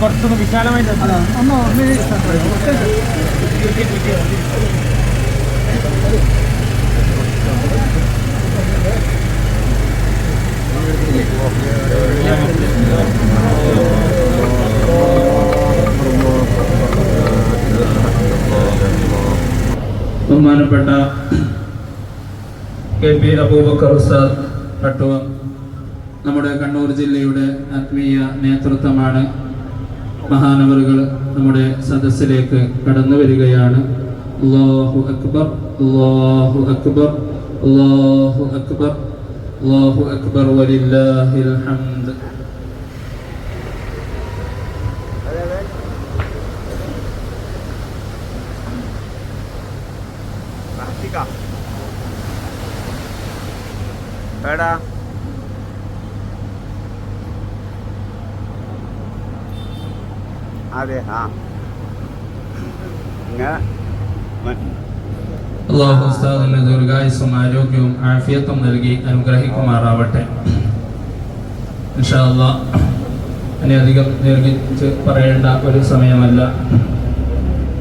കുറച്ചൊന്ന് വിശാലമായിട്ട് ബഹുമാനപ്പെട്ട കെ പി അബൂബക്കർ ഉസ്താദ് പട്ടുവ. നമ്മുടെ കണ്ണൂർ ജില്ലയുടെ ആത്മീയ നേതൃത്വമാണ്. മഹാനവറുകൾ നമ്മുടെ സദസ്സിലേക്ക് കടന്നു വരികയാണ്. അല്ലാഹു അക്ബർ അല്ലാഹു അക്ബർ അല്ലാഹു അക്ബർ അല്ലാഹു അക്ബർ വലില്ലാഹിൽ ഹംദ്. എടാ. അതെ ആ. ഇങ്ങനെ അള്ളാഹു ഉസ്താദിന് ദീർഘായുസ്സും ആരോഗ്യവും ആഫിയത്തും നൽകി അനുഗ്രഹിക്കുമാറാവട്ടെ. ഇൻഷാ അല്ലാ ഇനി അധികം ദീർഘിച്ച് പറയേണ്ട ഒരു സമയമല്ല.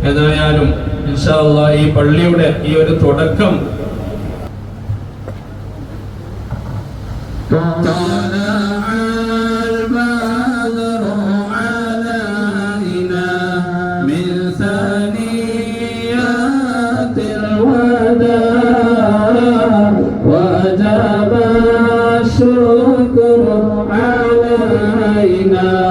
ഏതായാലും ഇൻഷാ അല്ലാ ഈ പള്ളിയുടെ ഈ ഒരു തുടക്കം.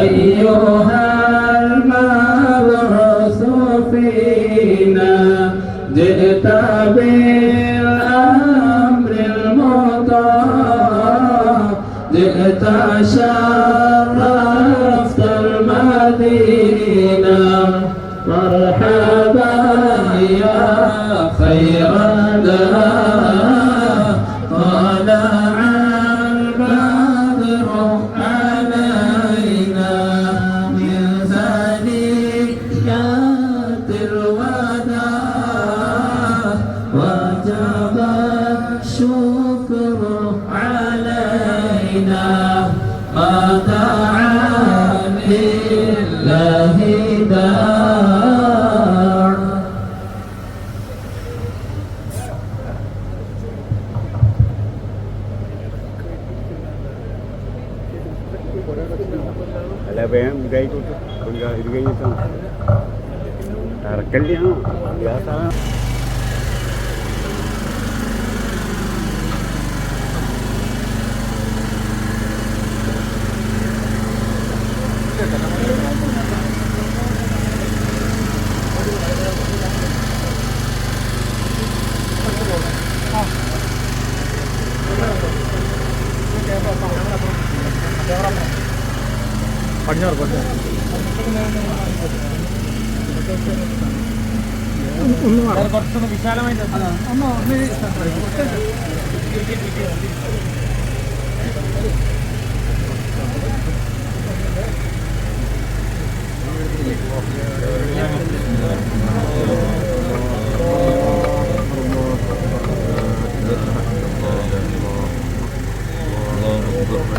أيها المبعوث فينا جئت بالأمر المطاع جئت شرفت المدينة. مرحبا يا خير داع Banyak di itu tuh enggak itu kayaknya tuh terkenal biasa Thank you. Oynar bakalım. ഒന്ന് കുറച്ചൊന്ന് വിശാലമായി അമ്മ ഒന്ന്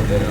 Yeah.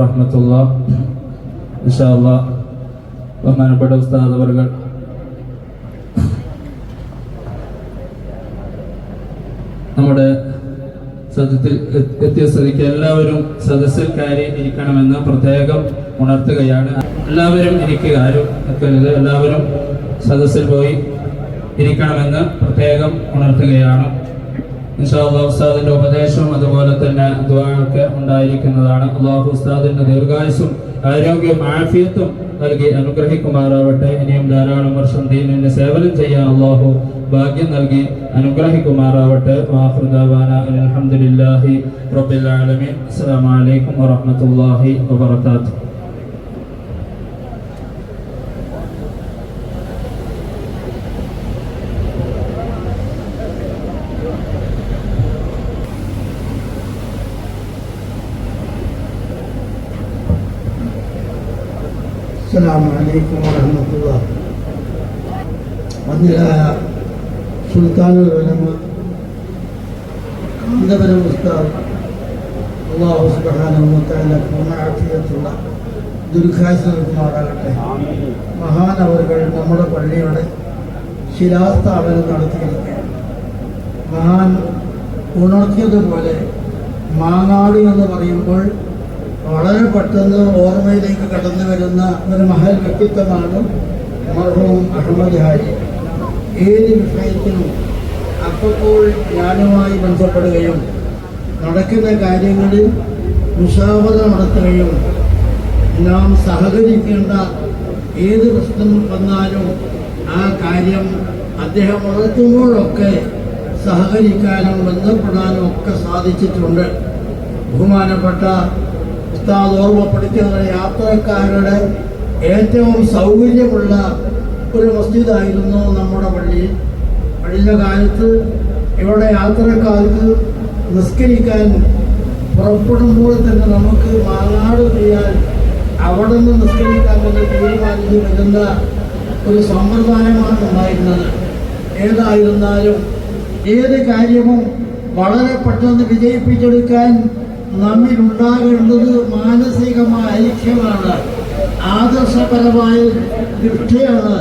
വറഹമത്തുള്ള ഇൻഷാല്ല ബഹുമാനപ്പെട്ട ഉസ്താദ് അവർകൾ. നമ്മുടെ സദസ്സിൽ എത്തിയ സ്ഥിതിക്ക് എല്ലാവരും സദസ്സിൽ കയറി ഇരിക്കണമെന്ന് പ്രത്യേകം ഉണർത്തുകയാണ്. എല്ലാവരും ഇരിക്കുക ആരും എല്ലാവരും സദസ്സിൽ പോയി ഇരിക്കണമെന്ന് പ്രത്യേകം ഉണർത്തുകയാണ്. ഇൻഷാല്ലാ ഉസ്താദിന്റെ ഉപദേശവും അതുപോലെ തന്നെ ദ്വാഴൊക്കെ ഉണ്ടായിരിക്കുന്നതാണ്. അള്ളാഹു ഉസ്താദിന്റെ ദീർഘായുസും ആരോഗ്യവും ആഫിയത്തും നൽകി അനുഗ്രഹിക്കുമാറാവട്ടെ. ഇനിയും ധാരാളം വർഷം ദീനിന്റെ സേവനം ചെയ്യാൻ അള്ളാഹു ഭാഗ്യം നൽകി അനുഗ്രഹിക്കുമാറാവട്ടെ. അലഹമുല്ലാഹി റബ്ബിൽ ആലമീൻ. അസ്സലാമു അലൈക്കും വറഹ്മത്തുള്ളാഹി അസ്സാം വലൈക്കും വരഹമത്തുള്ള മന്ദിരായ സുൽത്താനുൽ ഉലമ കാന്തപുരം ഉസ്താദ് അള്ളാഹു സുബാനുമത്തല്ല പൂർണാക്ഷിയത്തുള്ള ദുർഘാശനകുമാറാകട്ടെ മഹാനവറുകൾ നമ്മുടെ പള്ളിയുടെ ശിലാസ്ഥാപനം നടത്തിയിരിക്കുകയാണ്. മഹാൻ ഉണർത്തിയതുപോലെ മാങ്ങാട് എന്ന് പറയുമ്പോൾ വളരെ പെട്ടെന്ന് ഓർമ്മയിലേക്ക് കടന്നു വരുന്ന ഒരു മഹൽ വ്യക്തിത്വമാണ് മർഹൂം അഹമ്മദ് ഹാജി ഏത് വിഷയത്തിനും അപ്പോൾ ഞാനുമായി ബന്ധപ്പെടുകയും നടക്കുന്ന കാര്യങ്ങളിൽ മുഷാവത നടത്തുകയും നാം സഹകരിക്കേണ്ട ഏത് പ്രശ്നം വന്നാലും ആ കാര്യം അദ്ദേഹം ഉണർത്തുമ്പോഴൊക്കെ സഹകരിക്കാനും ബന്ധപ്പെടാനും ഒക്കെ സാധിച്ചിട്ടുണ്ട്. ബഹുമാനപ്പെട്ട ഉസ്താദ് ഓർമ്മപ്പെടുത്തിയത് യാത്രക്കാരുടെ ഏറ്റവും സൗകര്യമുള്ള ഒരു മസ്ജിദായിരുന്നു നമ്മുടെ പള്ളി. പള്ളിയുടെ കാലത്ത് ഇവിടെ യാത്രക്കാർക്ക് നിസ്കരിക്കാൻ പുറപ്പെടുമ്പോൾ തന്നെ നമുക്ക് മാങ്ങാട് ചെയ്യാൻ അവിടെ നിന്ന് നിസ്കരിക്കാൻ വേണ്ടി തീരുമാനിച്ച് വരുന്ന ഒരു സമ്പ്രദായമാണ് ഉണ്ടായിരുന്നത്. ഏതായിരുന്നാലും ഏത് കാര്യവും വളരെ പെട്ടെന്ന് വിജയിപ്പിച്ചെടുക്കാൻ നമ്മിലുണ്ടാകേണ്ടത് മാനസികമായ ഐക്യമാണ്. ആദർശപരമായ ദൃഷ്ടിയാണ്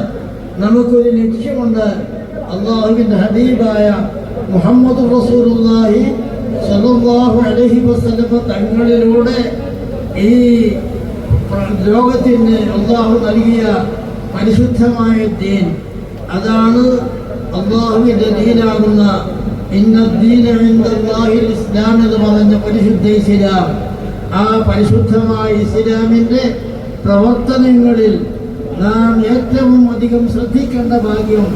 നമുക്കൊരു ലക്ഷ്യമുണ്ട്. അള്ളാഹുവിന്റെ ഹബീബായ മുഹമ്മദ് റസൂലുള്ളാഹി സല്ലല്ലാഹു അലൈഹി വസല്ലമ തങ്ങളിലൂടെ ഈ ലോകത്തിന് അള്ളാഹു നൽകിയ പരിശുദ്ധമായ ദീൻ. അതാണ് അള്ളാഹുവിന്റെ ദീനാകുന്ന ഇസ്ലാം എന്ന് പറഞ്ഞ പരിശുദ്ധ ഇസ്ലാം. ആ പരിശുദ്ധമായ ഇസ്ലാമിന്റെ പ്രവർത്തനങ്ങളിൽ നാം ഏറ്റവും അധികം ശ്രദ്ധിക്കേണ്ട ഭാഗ്യം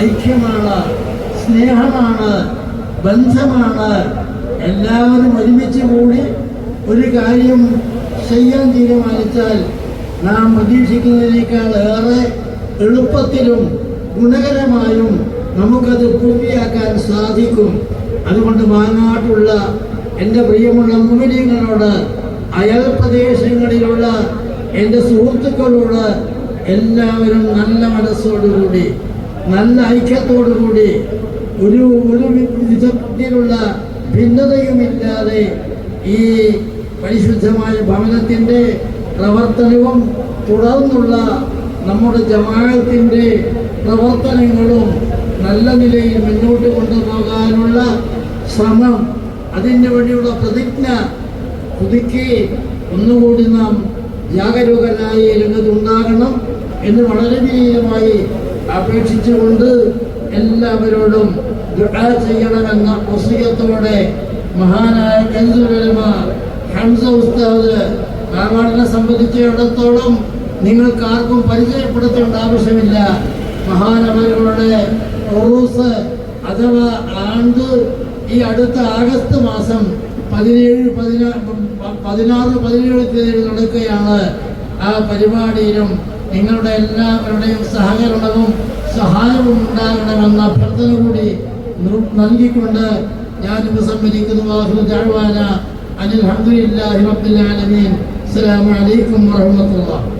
ഐക്യമാണ് സ്നേഹമാണ് ബന്ധമാണ്. എല്ലാവരും ഒരുമിച്ച് കൂടി ഒരു കാര്യം ചെയ്യാൻ തീരുമാനിച്ചാൽ നാം പ്രതീക്ഷിക്കുന്നതിനേക്കാൾ ഏറെ എളുപ്പത്തിലും ഗുണകരമായും നമുക്കത് പൂർത്തിയാക്കാൻ സാധിക്കും. അതുകൊണ്ട് മാനാട്ടുള്ള എന്റെ പ്രിയമുള്ള മുമിനീങ്ങളോട് അയൽ പ്രദേശങ്ങളിലുള്ള എന്റെ സുഹൃത്തുക്കളോട് എല്ലാവരും നല്ല മനസ്സോടുകൂടി നല്ല ഐക്യത്തോടുകൂടി ഒരു ഒരു വിധത്തിലുള്ള ഭിന്നതയുമില്ലാതെ ഈ പരിശുദ്ധമായ ഭവനത്തിന്റെ പ്രവർത്തനവും തുടർന്നുള്ള നമ്മുടെ ജമാഅത്തിന്റെ പ്രവർത്തനങ്ങളും നല്ല നിലയിൽ മുന്നോട്ട് കൊണ്ടുപോകാനുള്ള ശ്രമം അതിന് വേണ്ടിയുള്ള പ്രതിജ്ഞ പുതുക്കി ഒന്നുകൂടി നാം ജാഗരൂകരായി രംഗത്തുണ്ടാകണം എന്ന് വളരെ വിനീതമായി അപേക്ഷിച്ചുകൊണ്ട് എല്ലാവരോടും ദുആ ചെയ്യണമെന്ന വസിയത്തോടെ മഹാനായ കൻസുലമ ഹംസ ഉസ്താദ് കാവാടിനെ സംബന്ധിച്ചിടത്തോളം നിങ്ങൾക്ക് ആർക്കും പരിചയപ്പെടുത്തേണ്ട ആവശ്യമില്ല. മഹാനവരുടെ ഉറൂസ് അഥവാ ആണ്ട് ഈ അടുത്ത ആഗസ്റ്റ് മാസം പതിനേഴ് പതിനാ പതിനാറ് പതിനേഴ് തീയതി നടക്കുകയാണ് ആ പരിപാടിയിലും നിങ്ങളുടെ എല്ലാവരുടെയും സഹകരണവും സഹായവും ഉണ്ടാകണമെന്ന അഭ്യർത്ഥന കൂടി നൽകിക്കൊണ്ട് ഞാൻ ഉപസംഹരിക്കുന്നു അനിൽ അലഹമുല്ലാഹി റബ്ബിൽ ആലമീൻ. അസ്സലാമു അലൈക്കും വറഹ്മത്തുള്ളാഹി.